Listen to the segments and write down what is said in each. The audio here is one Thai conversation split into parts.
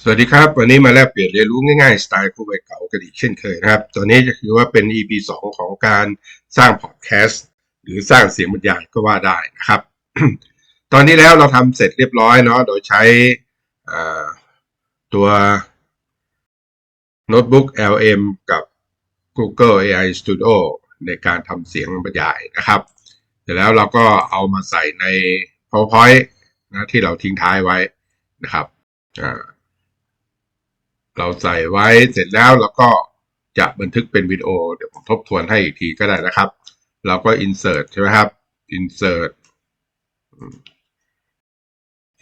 สวัสดีครับ วันนี้มาแลกเปลี่ยนเรียนรู้ง่ายๆ สไตล์ครูใบเก่ากันอีกเช่นเคยนะครับ ตัวนี้จะคือว่าเป็น EP 2 ของการสร้างพอดแคสต์หรือสร้างเสียงบรรยายก็ว่าได้นะครับ ตอนนี้แล้วเราทำเสร็จเรียบร้อยเนาะโดยใช้ตัวโน้ตบุ๊ก LM กับ Google AI Studio ในการทำเสียงบรรยายนะครับ เสร็จแล้วเราก็เอามาใส่ใน PowerPoint นะที่เราทิ้งท้ายไว้นะครับอ่า เราใส่ไว้เสร็จแล้วเราก็จะบันทึกเป็นวิดีโอ เดี๋ยวผมทบทวนให้อีกทีก็ได้นะครับ เราก็ insert ใช่ไหมครับ insert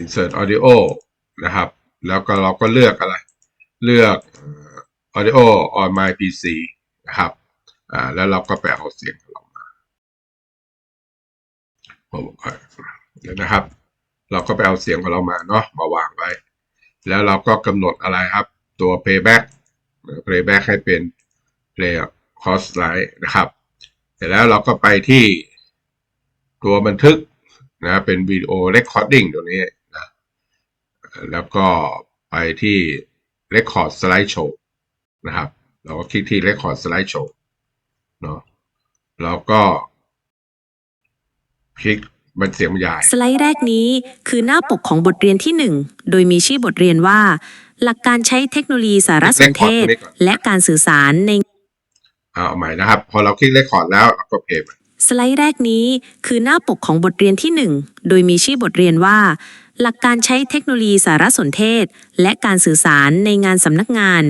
insert audio นะครับ แล้วก็เราก็เลือกอะไร เลือก audio on my PC นะครับอ่าแล้วเราก็ไปเอาเสียงของเรามาเดี๋ยวนะครับ เราก็ไปเอาเสียงของเรามาเนาะมาวางไว้ แล้วเราก็กำหนดอะไรครับ ตัว playback playback ให้เป็น play cost line นะครับ เสร็จแล้วเราก็ไปที่ตัวบันทึกนะเป็นวิดีโอ recording ตัวนี้นะแล้วก็ไปที่ record slide show นะครับ เราก็คลิกที่ record slide show เนาะแล้วก็คลิกบันเสียงบรรยาย สไลด์แรกนี้คือหน้าปกของบทเรียนที่ 1 โดยมีชื่อบทเรียนว่า หลักการใช้เทคโนโลยีสารสนเทศ และการสื่อสารในเอาใหม่นะครับ พอเราคลิก record แล้วเราก็เพลย์สไลด์แรกนี้คือหน้าปกของบทเรียนที่ 1 โดยมีชื่อบทเรียนว่า หลักการใช้เทคโนโลยีสารสนเทศ และการสื่อสารในงานสำนักงาน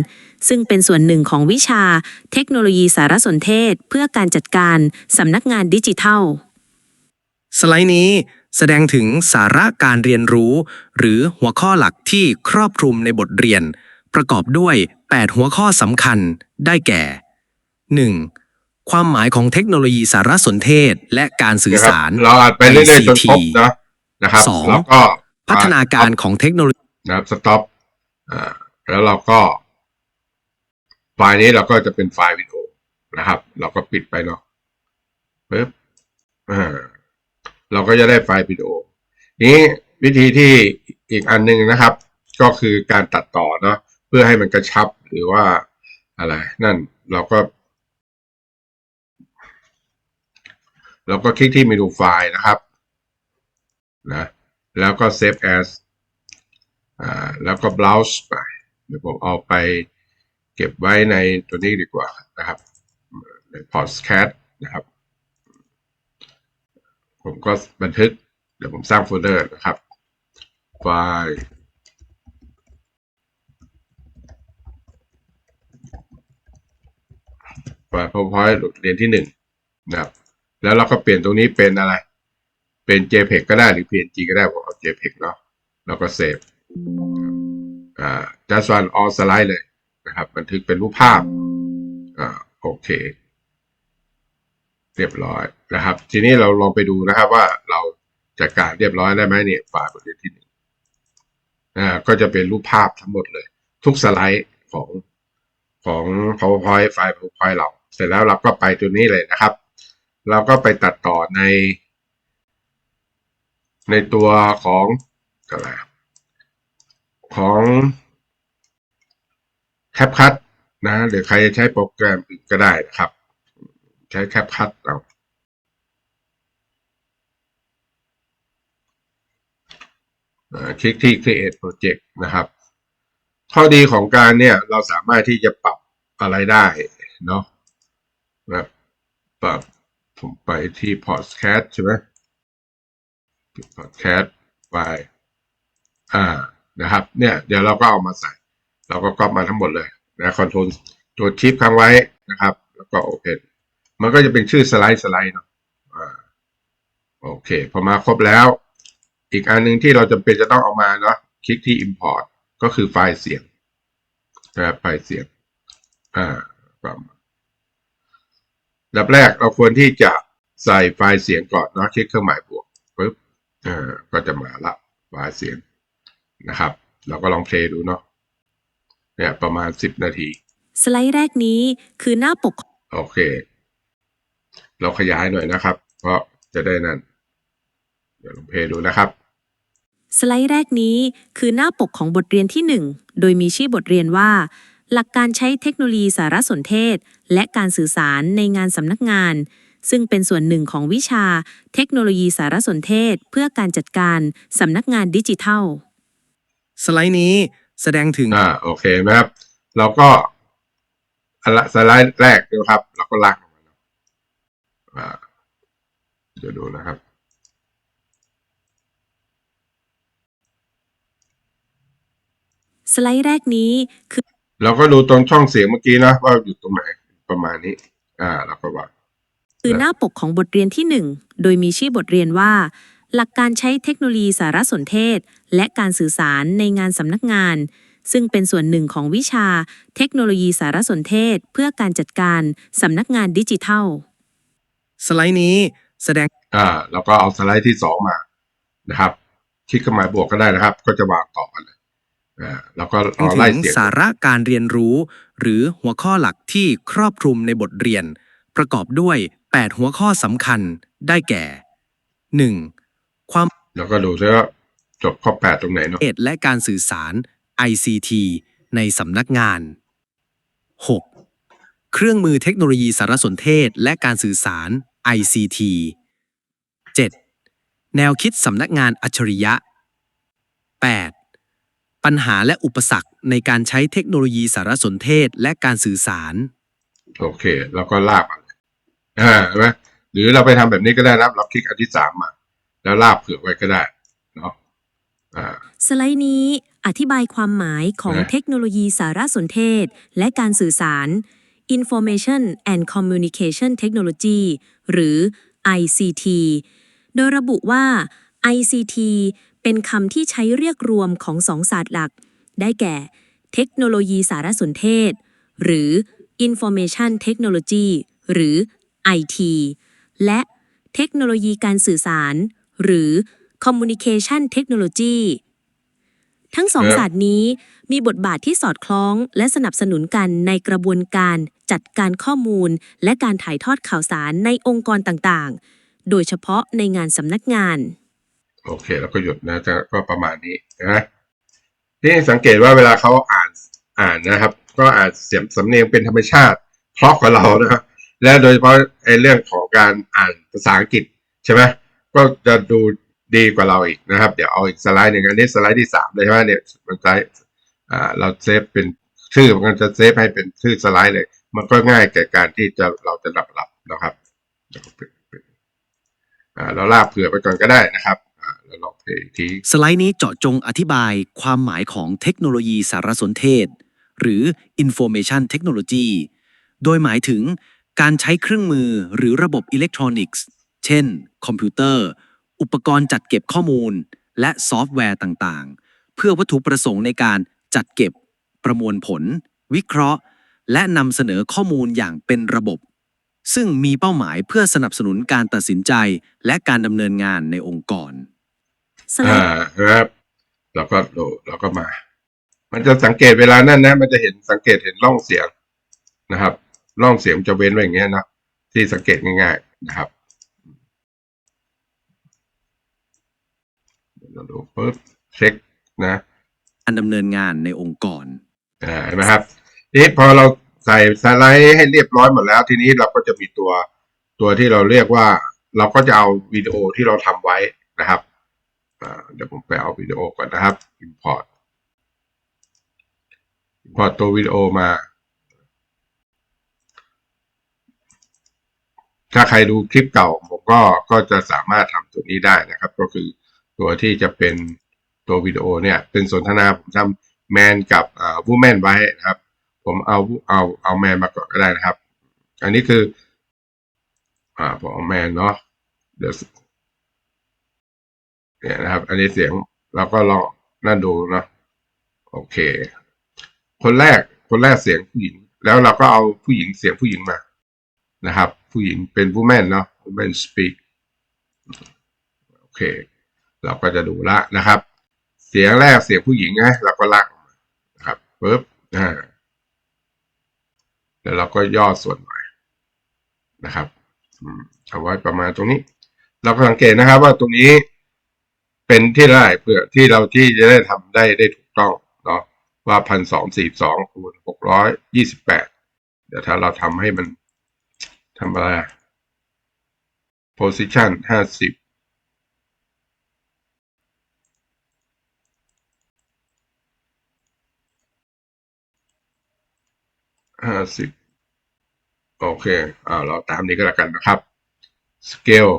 ซึ่งเป็นส่วนหนึ่งของวิชาเทคโนโลยีสารสนเทศ เพื่อการจัดการสำนักงานดิจิทัล สไลด์นี้ แสดงถึงสาระการเรียนรู้ หรือหัวข้อหลักที่ครอบคลุมในบทเรียน ประกอบด้วย 8 หัวข้อสำคัญได้แก่ 1. ความหมายของเทคโนโลยีสารสนเทศและการสื่อสารนะครับเราอัดไปเรื่อยๆจนครบ ICT นะนะครับสองแล้วก็พัฒนาการของเทคโนโลยีนะครับสต็อปอ่าแล้วเราก็ ไฟล์นี้เราก็จะเป็นไฟล์วิดีโอนะครับ เราก็ปิดไปเนาะปึ๊บอ่า เราก็จะได้ไฟล์วิดีโอ นี้วิธีที่อีกอันหนึงนะครับ ก็คือการตัดต่อเนาะเพื่อให้มันกระชับหรือว่าอะไร นั่นเราก็ เราก็คลิกที่เมนูไฟล์นะครับนะแล้วก็ save as อ่าแล้วก็ browse ไปเดี๋ยวผมเอาไปเก็บไว้ในตัวนี้ดีกว่านะครับใน podcast นะครับ ผมก็บันทึก เดี๋ยวผมสร้างโฟลเดอร์นะครับ ไฟล์ไฟล์ PowerPoint เรียนที่หนึ่งนะครับ แล้วเราก็เปลี่ยนตรงนี้เป็นอะไร เป็น JPEG ก็ได้หรือ PNG ก็ได้ ผมเอา JPEG เนาะแล้วก็เซฟอ่า just one all slide เลยนะครับ บันทึกเป็นรูปภาพอ่าโอเค เรียบร้อยนะครับ ทีนี้เราลองไปดูนะครับว่าเราจัดการเรียบร้อยได้ไหมเนี่ยไฟบทเรียนที่หนึ่งอ่าก็จะเป็นรูปภาพทั้งหมดเลย ทุกสไลด์ของของ PowerPoint ไฟล์ PowerPoint เรา เสร็จแล้วเราก็ไปตัวนี้เลยนะครับ เราก็ไปตัดต่อใน ในตัวของอะไรของ CapCut นะหรือใครจะใช้โปรแกรมอื่นก็ได้นะครับ ใช้ CapCut เอาคลิกที่ create project นะครับ ข้อดีของการเนี่ยเราสามารถที่จะปรับอะไรได้เนาะแบบปรับผมไปที่ podcast ใช่ไหม podcast ไปอ่านะครับ เนี่ยเดี๋ยวเราก็เอามาใส่ เราก็ก๊อปมาทั้งหมดเลยนะคอนโทรลตัวชิปค้างไว้นะครับ แล้วก็โอเพน มันก็จะเป็นชื่อสไลด์สไลด์เนาะอ่าโอเค พอมาครบแล้ว อีกอันหนึ่งที่เราจำเป็นจะต้องเอามาเนาะคลิกที่ import ก็คือไฟล์เสียงนะครับไฟล์เสียงอ่าประมาณดับแรกเราควรที่จะใส่ไฟล์เสียงก่อนเนาะคลิกเครื่องหมายบวกปึ๊บอ่าก็จะมาละไฟล์เสียงนะครับ เราก็ลองเพลย์ดูเนาะเนี่ยประมาณสิบนาที สไลด์แรกนี้คือหน้าปก โอเค เราขยายหน่อยนะครับ เพราะจะได้นั่น เดี๋ยวลองเพลย์ดูนะครับ สไลด์แรกนี้คือหน้าปกของบทเรียนที่ 1 โดยมีชื่อบทเรียนว่า หลักการใช้เทคโนโลยีสารสนเทศ และการสื่อสารในงานสำนักงาน ซึ่งเป็นส่วนหนึ่งของวิชาเทคโนโลยีสารสนเทศ เพื่อการจัดการสำนักงานดิจิทัล สไลด์นี้แสดงถึง อ่าโอเคไหมครับ เราก็อันละสไลด์แรกนะครับ เราก็ลากลงมา เนอะอ่าเดี๋ยวดูนะครับสไลด์แรกนี้คือเราก็ดูตรงช่องเสียงเมื่อกี้นะว่าอยู่ตรงไหนประมาณนี้ อ่าเราก็ว่าคือหน้าปกของบทเรียนที่ 1 โดยมีชื่อบทเรียนว่า หลักการใช้เทคโนโลยีสารสนเทศ และการสื่อสารในงานสำนักงาน ซึ่งเป็นส่วนหนึ่งของวิชาเทคโนโลยีสารสนเทศ เพื่อการจัดการสำนักงานดิจิทัล สไลด์นี้แสดงอ่าเราก็เอาสไลด์ที่สองมานะครับ คลิกเครื่องหมายบวกก็ได้นะครับ ก็จะวางต่อกันเลยอ่าเราก็เอาไล่ถึงเสียงสาระการเรียนรู้ หรือหัวข้อหลักที่ครอบคลุมในบทเรียน ประกอบด้วย 8 หัวข้อสำคัญได้แก่ 1. ความแล้วก็ดูซิว่าจบข้อแปดตรงไหนเนาะเอ็ดและการสื่อสาร ICT ในสำนักงาน 6. เครื่องมือเทคโนโลยีสารสนเทศและการสื่อสาร ICT 7. แนวคิดสำนักงานอัจฉริยะ 8. ปัญหาและอุปสรรคในการใช้เทคโนโลยีสารสนเทศและการสื่อสาร โอเค แล้วก็ลากมาเลยอ่าเห็นไหมหรือเราไปทำแบบนี้ก็ได้นะครับเราคลิกอันที่สามมา แล้วลากเผื่อไว้ก็ได้เนาะอ่าสไลด์นี้อธิบายความหมายของนะเทคโนโลยีสารสนเทศ และการสื่อสาร Information and Communication Technology หรือ ICT โดยระบุว่า ICT เป็นคำที่ใช้เรียกรวมของสองศาสตร์หลัก ได้แก่ เทคโนโลยีสารสนเทศ หรือ Information Technology หรือ IT และเทคโนโลยีการสื่อสาร หรือ Communication Technology ทั้งสองศาสตร์นี้มีบทบาทที่สอดคล้องและสนับสนุนกันในกระบวนการจัดการข้อมูล และการถ่ายทอดข่าวสารในองค์กรต่างๆ โดยเฉพาะในงานสำนักงาน โอเค แล้วก็หยุดนะจะก็ประมาณนี้นะที่สังเกตว่าเวลาเขาอ่านอ่านนะครับ ก็อ่านเสียงสำเนียงเป็นธรรมชาติเพราะกว่าเรานะครับและโดยเฉพาะไอ้เรื่องของการอ่านภาษาอังกฤษใช่ไหมก็จะดู ดีกว่าเราอีกนะครับ เดี๋ยวเอาอีกสไลด์หนึ่งอันนี้สไลด์ที่สามเลยใช่ไหมเนี่ยมันใช้อ่าเราเซฟเป็นชื่อมันจะเซฟให้เป็นชื่อสไลด์เลย มันก็ง่ายแก่การที่จะเราจะดับรับนะครับเดี๋ยวเป็นเป็นอ่าเราลากเผื่อไปก่อนก็ได้นะครับแล้วลองเพลทีสไลด์นี้เจาะจงอธิบายความหมายของเทคโนโลยีสารสนเทศ หรือ Information Technology โดยหมายถึงการใช้เครื่องมือหรือระบบอิเล็กทรอนิกส์ เช่น คอมพิวเตอร์ อุปกรณ์จัดเก็บข้อมูล และซอฟต์แวร์ต่างๆ เพื่อวัตถุประสงค์ในการจัดเก็บ ประมวลผล วิเคราะห์ และนำเสนอข้อมูลอย่างเป็นระบบ ซึ่งมีเป้าหมายเพื่อสนับสนุนการตัดสินใจและการดำเนินงานในองค์กรสไลอ่าครับเราก็ดูเราก็มา มันจะสังเกตเวลานั่นนะ มันจะเห็นสังเกตเห็นร่องเสียงนะครับร่องเสียงจะเว้นไว้อย่างเงี้ยนะที่สังเกตง่าย ๆ นะครับ เดี๋ยวเราดูปุ๊บเช็คนะการดำเนินงานในองค์กรอ่าเห็นไหมครับทีนี้พอเราใส่สไลด์ให้เรียบร้อยหมดแล้ว ทีนี้เราก็จะมีตัวตัวที่เราเรียกว่า เราก็จะเอาวิดีโอที่เราทำไว้นะครับอ่าเดี๋ยวผมไปเอาวิดีโอก่อนนะครับ import import ตัววิดีโอมา ถ้าใครดูคลิปเก่าผมก็ก็จะสามารถทำตัวนี้ได้นะครับ ก็คือ ตัวที่จะเป็นตัววิดีโอเนี่ยเป็นสนทนาผมทำแมนกับอ่าวูแมนไว้นะครับ ผมเอาเอาเอาแมนมาก่อนก็ได้นะครับ อันนี้คืออ่าผมเอาแมนเนาะเดี๋ยวเนี่ยนะครับ อันนี้เสียงเราก็ลองนั่นดูเนาะโอเค คนแรกคนแรกเสียงผู้หญิง แล้วเราก็เอาผู้หญิงเสียงผู้หญิงมานะครับ ผู้หญิงเป็นผู้แม่นเนาะ woman speak โอเค เราก็จะดูละนะครับ เสียงแรกเสียงผู้หญิงนะเราก็ลากนะครับปึ๊บอ่าแล้วเราก็ย่อส่วนหน่อยนะครับเอาไว้ประมาณตรงนี้ เราก็สังเกตนะครับว่าตรงนี้เป็นที่ได้เพื่อที่เราที่จะได้ทำได้ได้ถูกต้องเนาะว่าพันสองสี่สองคูณหกร้อยยี่สิบแปดเดี๋ยวถ้าเราทำให้มันทำอะไรอะ position ห้าสิบ ห้าสิบโอเคอ่าเราตามนี้ก็แล้วกันนะครับ scale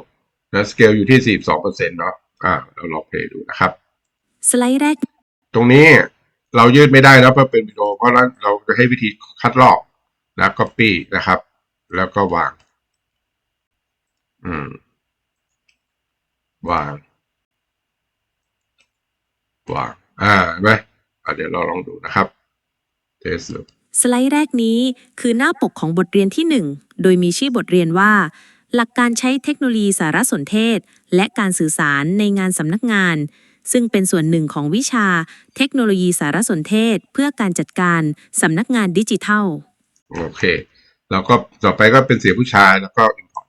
นะ scale อยู่ที่สี่สองเปอร์เซ็นต์เนาะอ่าเราลองเพลย์ดูนะครับ สไลด์แรก ตรงนี้เรายืดไม่ได้นะเพราะเป็นวิดีโอเพราะฉะนั้นเราจะให้วิธีคัดลอกแล้ว copy นะครับ แล้วก็วาง อืม วาง วาง อ่าเห็นไหมอะเดี๋ยวเราลองดูนะครับ เทสดู สไลด์แรกนี้คือหน้าปกของบทเรียนที่ 1 โดยมีชื่อบทเรียนว่า หลักการใช้เทคโนโลยีสารสนเทศ และการสื่อสารในงานสำนักงาน ซึ่งเป็นส่วนหนึ่งของวิชาเทคโนโลยีสารสนเทศ เพื่อการจัดการสำนักงานดิจิทัล โอเค แล้วก็ต่อไปก็เป็นเสียงผู้ชายแล้วก็ import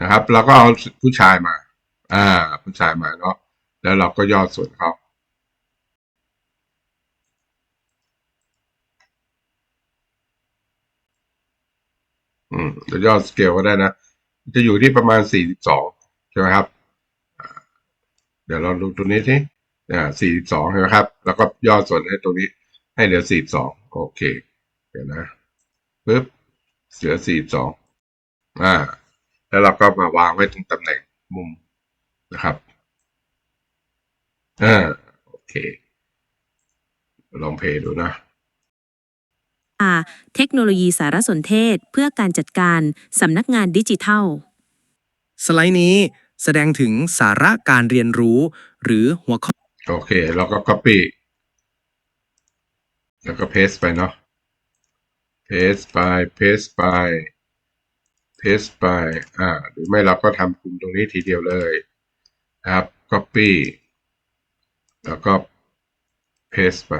นะครับ แล้วก็เอาผู้ชายมา อ่า ผู้ชายมาเนาะแล้วเราก็ย่อส่วนเขา อืมจะย่อสเกลก็ได้นะ จะอยู่ที่ประมาณ 42 ใช่ไหมครับ เดี๋ยวเราดูตัวนี้สิอ่า42ใช่ไหมครับ แล้วก็ย่อส่วนให้ตรงนี้ ให้เหลือ 42 โอเค เดี๋ยวนะปึ๊บเหลือ 42 อ่า แล้วเราก็มาวางไว้ตรงตำแหน่งมุมนะครับ อ่า โอเค ลองเพย์ดูนะ เทคโนโลยีสารสนเทศ เพื่อการจัดการสำนักงานดิจิทัล สไลด์นี้แสดงถึงสาระการเรียนรู้ หรือหัวข้อ โอเคเราก็ copy แล้วก็ paste ไปเนาะ paste ไป paste ไป paste ไป อ่า หรือไม่เราก็ทำกลุ่มตรงนี้ทีเดียวเลยนะครับ copy แล้วก็ paste ไป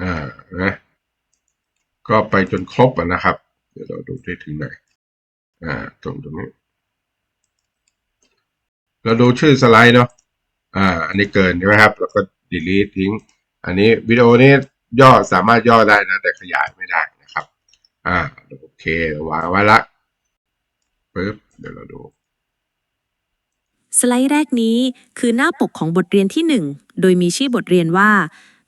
อ่านะก็ไปจนครบอะนะครับ เดี๋ยวเราดูได้ถึงไหนอ่าตรงตรงนี้เราดูชื่อสไลด์เนาะอ่า อันนี้เกินใช่ไหมครับ แล้วก็ delete ทิ้ง อันนี้วิดีโอนี้ย่อสามารถย่อได้นะ แต่ขยายไม่ได้นะครับ อ่าโอเควางไว้ละปึ๊บเดี๋ยวเราดู สไลด์แรกนี้คือหน้าปกของบทเรียนที่ 1 โดยมีชื่อบทเรียนว่า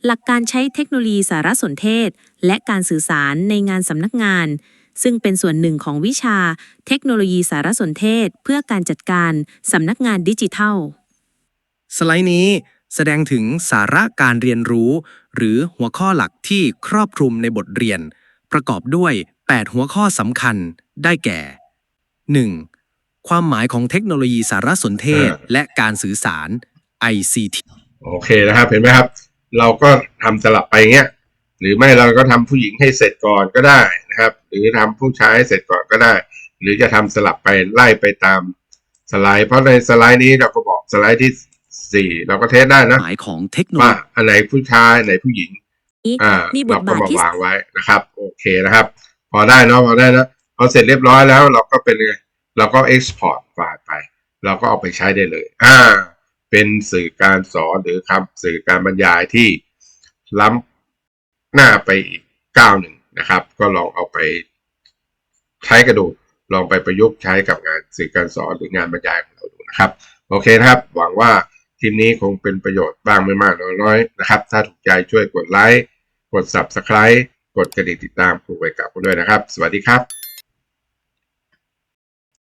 หลักการใช้เทคโนโลยีสารสนเทศ และการสื่อสารในงานสำนักงาน ซึ่งเป็นส่วนหนึ่งของวิชาเทคโนโลยีสารสนเทศ เพื่อการจัดการสำนักงานดิจิทัล สไลด์นี้แสดงถึงสาระการเรียนรู้ หรือหัวข้อหลักที่ครอบคลุมในบทเรียน ประกอบด้วย 8 หัวข้อสำคัญได้แก่ 1. ความหมายของเทคโนโลยีสารสนเทศอ่าและการสื่อสาร ICT โอเคนะครับ เห็นไหมครับ เราก็ทำสลับไปเงี้ย หรือไม่เราก็ทำผู้หญิงให้เสร็จก่อนก็ได้นะครับ หรือทำผู้ชายให้เสร็จก่อนก็ได้ หรือจะทำสลับไปไล่ไปตามสไลด์ เพราะในสไลด์นี้เราก็บอกสไลด์ที่สี่เราก็เทสได้นะหมายของเทคโนโลว่ายีอันไหนผู้ชายอันไหนผู้หญิงอ่ามีบทเราก็บาทมาที่วางไว้นะครับ โอเคนะครับ พอได้เนาะพอได้นะพอเสร็จเรียบร้อยแล้วเราก็เป็นไงเราก็ export ไฟล์ไป เราก็เอาไปใช้ได้เลย อ่า เป็นสื่อการสอนหรือคำสื่อการบรรยายที่ล้ำหน้าไปอีกก้าวหนึ่งนะครับ ก็ลองเอาไปใช้กระดูลองไปประยุกต์ใช้กับงานสื่อการสอนหรืองานบรรยายของเราดูนะครับ โอเคนะครับ หวังว่าคลิปนี้คงเป็นประโยชน์บ้างไม่มากน้อยๆนะครับ ถ้าถูกใจช่วยกดไลค์กด subscribe กดกระดิ่งติดตามครูไปกับกันด้วยนะครับ สวัสดีครับ